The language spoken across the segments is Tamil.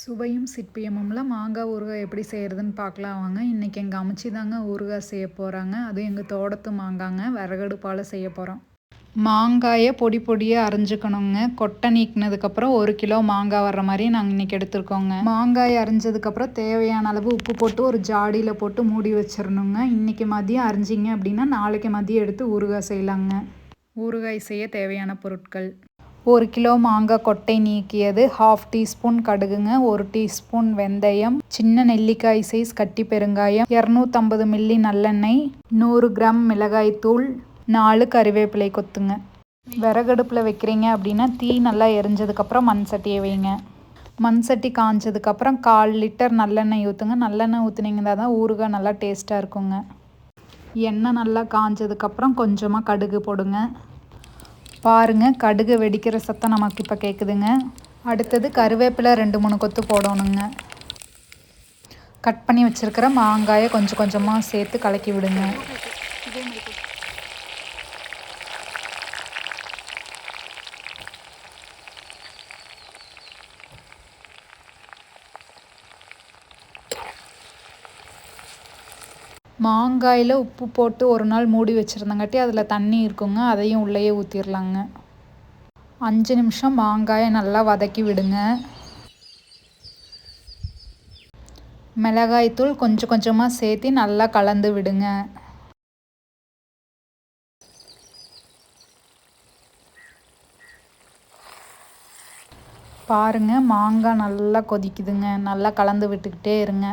சுவையும் சிற்பியமும்ல மாங்காய் ஊறுகாய் எப்படி செய்கிறதுன்னு பார்க்கலாம் வாங்க. இன்றைக்கி எங்கள் அம்ச்சி தாங்க ஊறுகாய் செய்ய போகிறாங்க அதுவும் எங்கள் தோட்டத்து மாங்காங்க விறகடுப்பால் செய்ய போகிறோம் மாங்காயை பொடி பொடியாக அரிஞ்சுக்கணுங்க. கொட்டை நீக்கினதுக்கப்புறம் ஒரு கிலோ மாங்காய் வர்ற மாதிரி நாங்கள் இன்றைக்கி எடுத்துருக்கோங்க. மாங்காய் அரிஞ்சதுக்கப்புறம் தேவையான அளவு உப்பு போட்டு ஒரு ஜாடியில் போட்டு மூடி வச்சிடணுங்க இன்றைக்கி மதியம் அரிஞ்சிங்க அப்படின்னா நாளைக்கு மதியம் எடுத்து ஊறுகாய் செய்யலாங்க. ஊறுகாய் செய்ய தேவையான பொருட்கள். ஒரு கிலோ மாங்காய் கொட்டை நீக்கியது ஹாஃப் டீஸ்பூன் கடுகுங்க ஒரு டீஸ்பூன் வெந்தயம் சின்ன நெல்லிக்காய் சைஸ் கட்டி பெருங்காயம் இரநூத்தம்பது மில்லி நல்லெண்ணெய் நூறு கிராம் மிளகாய் தூள் நாலு கறிவேப்பிலை கொத்துங்க. விறகடுப்பில் வைக்கிறீங்க அப்படின்னா தீ நல்லா எரிஞ்சதுக்கப்புறம் மண் சட்டியை வைங்க. மண் சட்டி காஞ்சதுக்கப்புறம் கால் லிட்டர் நல்லெண்ணெய் ஊற்றுங்க நல்லெண்ணெய் ஊற்றுனீங்கன்னா தான் ஊறுகாய் நல்லா டேஸ்ட்டாக இருக்குங்க. எண்ணெய் நல்லா காஞ்சதுக்கப்புறம் கொஞ்சமாக கடுகு போடுங்க. பாருங்க கடுகு வெடிக்கிற சத்தம் நமக்கு இப்போ கேட்குதுங்க அடுத்தது கருவேப்பிலை ரெண்டு மூணு கொத்து போடணுங்க. கட் பண்ணி வச்சுருக்கிற மாங்காயை கொஞ்சம் கொஞ்சமாக சேர்த்து கலக்கி விடுங்க. மாங்காயில் உப்பு போட்டு ஒரு நாள் மூடி வச்சுருந்தங்காட்டி அதில் தண்ணி இருக்குங்க அதையும் உள்ளேயே ஊற்றிடலாங்க அஞ்சு நிமிஷம் மாங்காயை நல்லா வதக்கி விடுங்க. மிளகாய்த்தூள் கொஞ்சம் கொஞ்சமாக சேர்த்து நல்லா கலந்து விடுங்க. பாருங்கள் மாங்காய் நல்லா கொதிக்குதுங்க நல்லா கலந்து விட்டுக்கிட்டே இருங்க.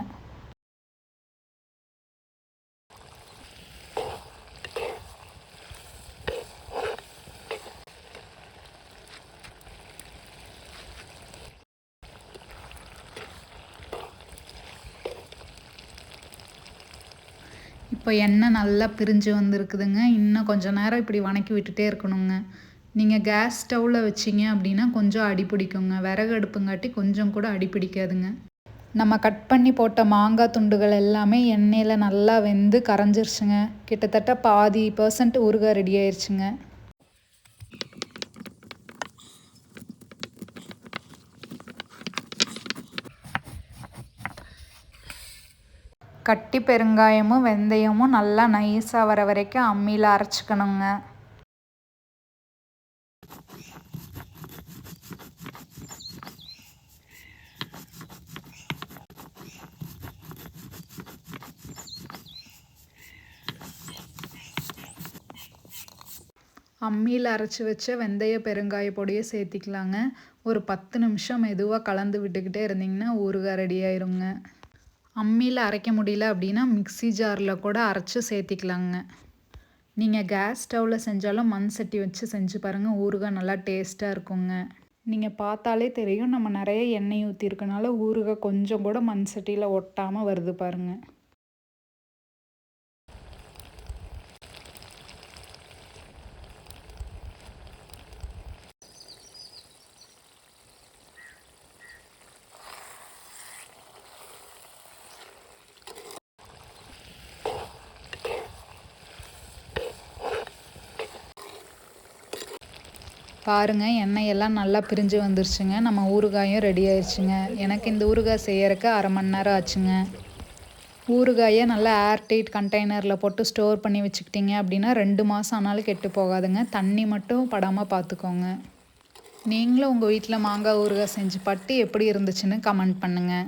இப்போ எண்ணெய் நல்லா பிரிஞ்சு வந்திருக்குதுங்க? இன்னும் கொஞ்சம் நேரம் இப்படி வணக்கி விட்டுட்டே இருக்கணுங்க. நீங்கள் கேஸ் ஸ்டவ்வில் வச்சிங்க அப்படின்னா கொஞ்சம் அடி பிடிக்குங்க. விறகு அடுப்புங்காட்டி கொஞ்சம் கூட அடி பிடிக்காதுங்க. நம்ம கட் பண்ணி போட்ட மாங்காய் துண்டுகள் எல்லாமே எண்ணெயில் நல்லா வெந்து கரைஞ்சிருச்சுங்க. கிட்டத்தட்ட பாதி பர்சன்ட் ஊறுகாய் ரெடி ஆயிடுச்சுங்க கட்டி பெருங்காயமும் வெந்தயமும் நல்லா நைஸாக வர வரைக்கும் அம்மியில் அரைச்சிக்கணுங்க. அம்மியில் அரைச்சி வச்ச வெந்தய பெருங்காய பொடியை சேர்த்திக்கலாங்க. ஒரு பத்து நிமிஷம் மெதுவாக கலந்து விட்டுக்கிட்டே இருந்திங்கன்னா ஊறுகாய் ரெடி ஆயிருங்க. அம்மியில் அரைக்க முடியல அப்படின்னா மிக்ஸி ஜாரில் கூட அரைச்சி சேர்த்திக்கலாங்க. நீங்கள் கேஸ் ஸ்டவ்வில் செஞ்சாலும் மண் சட்டி வச்சு செஞ்சு பாருங்கள் ஊறுகாய் நல்லா டேஸ்ட்டாக இருக்குங்க. நீங்கள் பார்த்தாலே தெரியும் நம்ம நிறைய எண்ணெய் ஊற்றிருக்கனால ஊறுகாய் கொஞ்சம் கூட மண் சட்டியில் ஒட்டாமல் வருது பாருங்கள் பாருங்கள் எண்ணெய் எல்லாம் நல்லா பிரிஞ்சு வந்துருச்சுங்க. நம்ம ஊறுகாயும் ரெடி ஆயிடுச்சுங்க. எனக்கு இந்த ஊறுகாய் செய்யறதுக்கு அரை மணி நேரம் ஆச்சுங்க. ஊறுகாயை நல்லா ஏர்டைட் கண்டெய்னரில் போட்டு ஸ்டோர் பண்ணி வச்சுக்கிட்டிங்க அப்படின்னா ரெண்டு மாதம் ஆனாலும் கெட்டு போகாதுங்க. தண்ணி மட்டும் படாமல் பார்த்துக்கோங்க நீங்களும் உங்கள் வீட்டில் மாங்காய் ஊறுகாய் செஞ்சு பட்டு எப்படி இருந்துச்சுன்னு கமெண்ட் பண்ணுங்கள்